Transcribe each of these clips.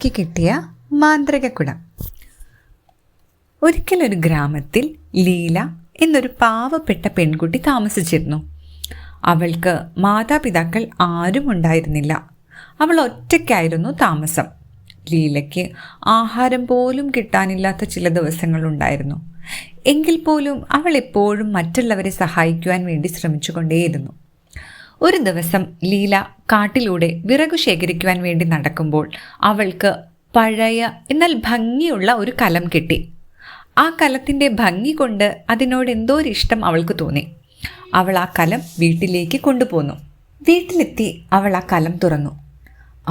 ലീലയ്ക്ക് കിട്ടിയ മാന്ത്രിക കുടം. ഒരിക്കലൊരു ഗ്രാമത്തിൽ ലീല എന്നൊരു പാവപ്പെട്ട പെൺകുട്ടി താമസിച്ചിരുന്നു. അവൾക്ക് മാതാപിതാക്കൾ ആരും ഉണ്ടായിരുന്നില്ല. അവൾ ഒറ്റയ്ക്കായിരുന്നു താമസം. ലീലയ്ക്ക് ആഹാരം പോലും കിട്ടാനില്ലാത്ത ചില ദിവസങ്ങളുണ്ടായിരുന്നു എങ്കിൽ പോലും അവൾ എപ്പോഴും മറ്റുള്ളവരെ സഹായിക്കുവാൻ വേണ്ടി ശ്രമിച്ചുകൊണ്ടേയിരുന്നു. ഒരു ദിവസം ലീല കാട്ടിലൂടെ വിറകു ശേഖരിക്കുവാൻ വേണ്ടി നടക്കുമ്പോൾ അവൾക്ക് പഴയ എന്നാൽ ഭംഗിയുള്ള ഒരു കലം കിട്ടി. ആ കലത്തിന്റെ ഭംഗി കൊണ്ട് അതിനോട് എന്തോ ഒരു ഇഷ്ടം അവൾക്ക് തോന്നി. അവൾ ആ കലം വീട്ടിലേക്ക് കൊണ്ടുപോന്നു. വീട്ടിലെത്തി അവൾ ആ കലം തുറന്നു.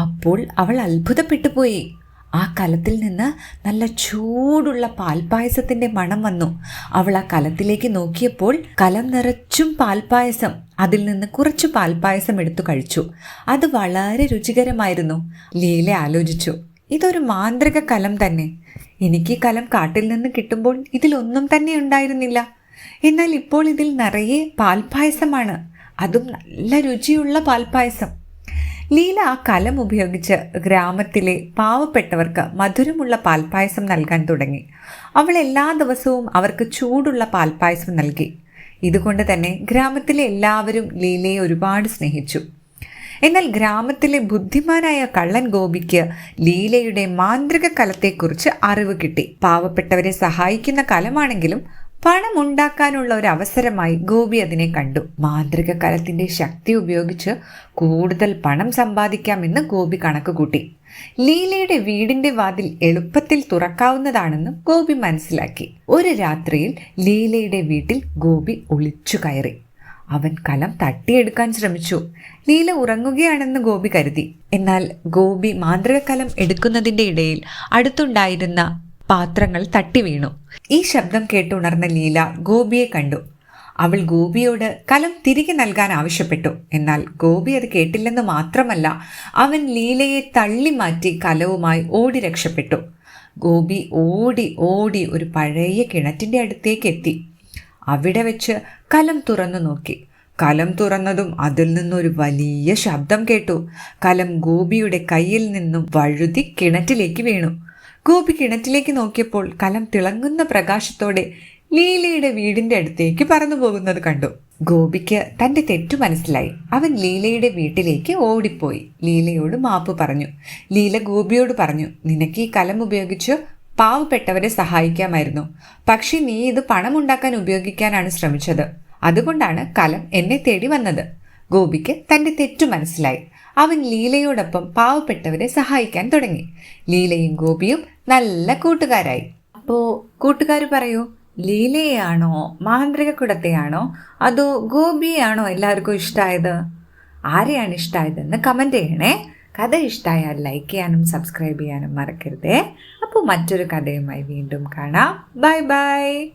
അപ്പോൾ അവൾ അത്ഭുതപ്പെട്ടു പോയി. ആ കലത്തിൽ നിന്ന് നല്ല ചൂടുള്ള പാൽപ്പായസത്തിന്റെ മണം വന്നു. അവൾ ആ കലത്തിലേക്ക് നോക്കിയപ്പോൾ കലം നിറച്ചും പാൽപ്പായസം അതിൽ നിന്ന് കുറച്ച് പാൽപ്പായസം എടുത്തു കഴിച്ചു. അത് വളരെ രുചികരമായിരുന്നു. ലീല ആലോചിച്ചു ഇതൊരു മാന്ത്രിക കലം തന്നെ. എനിക്ക് കലം കാട്ടിൽ നിന്ന് കിട്ടുമ്പോൾ ഇതിലൊന്നും തന്നെ ഉണ്ടായിരുന്നില്ല. എന്നാൽ ഇപ്പോൾ ഇതിൽ നിറയെ പാൽപ്പായസമാണ്. അതും നല്ല രുചിയുള്ള പാൽപ്പായസം. ലീല ആ കലം ഉപയോഗിച്ച് ഗ്രാമത്തിലെ പാവപ്പെട്ടവർക്ക് മധുരമുള്ള പാൽപ്പായസം നൽകാൻ തുടങ്ങി. അവൾ എല്ലാ ദിവസവും അവർക്ക് ചൂടുള്ള പാൽപ്പായസം നൽകി. ഇതുകൊണ്ട് തന്നെ ഗ്രാമത്തിലെ എല്ലാവരും ലീലയെ ഒരുപാട് സ്നേഹിച്ചു. എന്നാൽ ഗ്രാമത്തിലെ ബുദ്ധിമാനായ കള്ളൻ ഗോപിക്ക് ലീലയുടെ മാന്ത്രിക കലത്തെക്കുറിച്ച് അറിവ് കിട്ടി. പാവപ്പെട്ടവരെ സഹായിക്കുന്ന കലമാണെങ്കിലും പണം ഉണ്ടാക്കാനുള്ള ഒരു അവസരമായി ഗോപി അതിനെ കണ്ടു. മാന്ത്രിക കലത്തിന്റെ ശക്തി ഉപയോഗിച്ച് കൂടുതൽ പണം സമ്പാദിക്കാമെന്ന് ഗോപി കണക്ക് കൂട്ടി. ലീലയുടെ വീടിന്റെ വാതിൽ എളുപ്പത്തിൽ തുറക്കാവുന്നതാണെന്നും ഗോപി മനസ്സിലാക്കി. ഒരു രാത്രിയിൽ ലീലയുടെ വീട്ടിൽ ഗോപി ഒളിച്ചു കയറി. അവൻ കലം തട്ടിയെടുക്കാൻ ശ്രമിച്ചു. ലീല ഉറങ്ങുകയാണെന്ന് ഗോപി കരുതി. എന്നാൽ ഗോപി മാന്ത്രിക കലം ഇടയിൽ അടുത്തുണ്ടായിരുന്ന പാത്രങ്ങൾ തട്ടി വീണു. ഈ ശബ്ദം കേട്ടുണർന്ന ലീല ഗോപിയെ കണ്ടു. അവൾ ഗോപിയോട് കലം തിരികെ നൽകാൻ ആവശ്യപ്പെട്ടു. എന്നാൽ ഗോപി അത് കേട്ടില്ലെന്ന് മാത്രമല്ല അവൻ ലീലയെ തള്ളി മാറ്റി കലവുമായി ഓടി രക്ഷപ്പെട്ടു. ഗോപി ഓടി ഓടി ഒരു പഴയ കിണറ്റിന്റെ അടുത്തേക്ക് എത്തി. അവിടെ വെച്ച് കലം തുറന്നു നോക്കി. കലം തുറന്നതും അതിൽ നിന്നൊരു വലിയ ശബ്ദം കേട്ടു. കലം ഗോപിയുടെ കയ്യിൽ നിന്നും വഴുതി കിണറ്റിലേക്ക് വീണു. ഗോപി കിണറ്റിലേക്ക് നോക്കിയപ്പോൾ കലം തിളങ്ങുന്ന പ്രകാശത്തോടെ ലീലയുടെ വീടിന്റെ അടുത്തേക്ക് പറന്നു പോകുന്നത് കണ്ടു. ഗോപിക്ക് തന്റെ തെറ്റു മനസ്സിലായി. അവൻ ലീലയുടെ വീട്ടിലേക്ക് ഓടിപ്പോയി. ലീലയോട് മാപ്പ് പറഞ്ഞു. ലീല ഗോപിയോട് പറഞ്ഞു നിനക്ക് ഈ കലം ഉപയോഗിച്ച് പാവപ്പെട്ടവരെ സഹായിക്കാമായിരുന്നു. പക്ഷേ നീ ഇത് പണം പണമുണ്ടാക്കാൻ ഉപയോഗിക്കാനാണ് ശ്രമിച്ചത്. അതുകൊണ്ടാണ് കലം എന്നെ തേടി വന്നത്. ഗോപിക്ക് തന്റെ തെറ്റു മനസ്സിലായി. അവൻ ലീലയോടൊപ്പം പാവപ്പെട്ടവരെ സഹായിക്കാൻ തുടങ്ങി. ലീലയും ഗോപിയും നല്ല കൂട്ടുകാരായി. അപ്പോ കൂട്ടുകാർ പറയൂ ലീലയാണോ മാന്ത്രിക കുടത്തെയാണോ അതോ ഗോപിയാണോ എല്ലാവർക്കും ഇഷ്ടമായത് ആരെയാണ് ഇഷ്ടമായതെന്ന് കമന്റ് ചെയ്യണേ. കഥ ഇഷ്ടമായാൽ ലൈക്ക് ചെയ്യാനും സബ്സ്ക്രൈബ് ചെയ്യാനും മറക്കരുതേ. അപ്പോൾ മറ്റൊരു കഥയുമായി വീണ്ടും കാണാം. Bye bye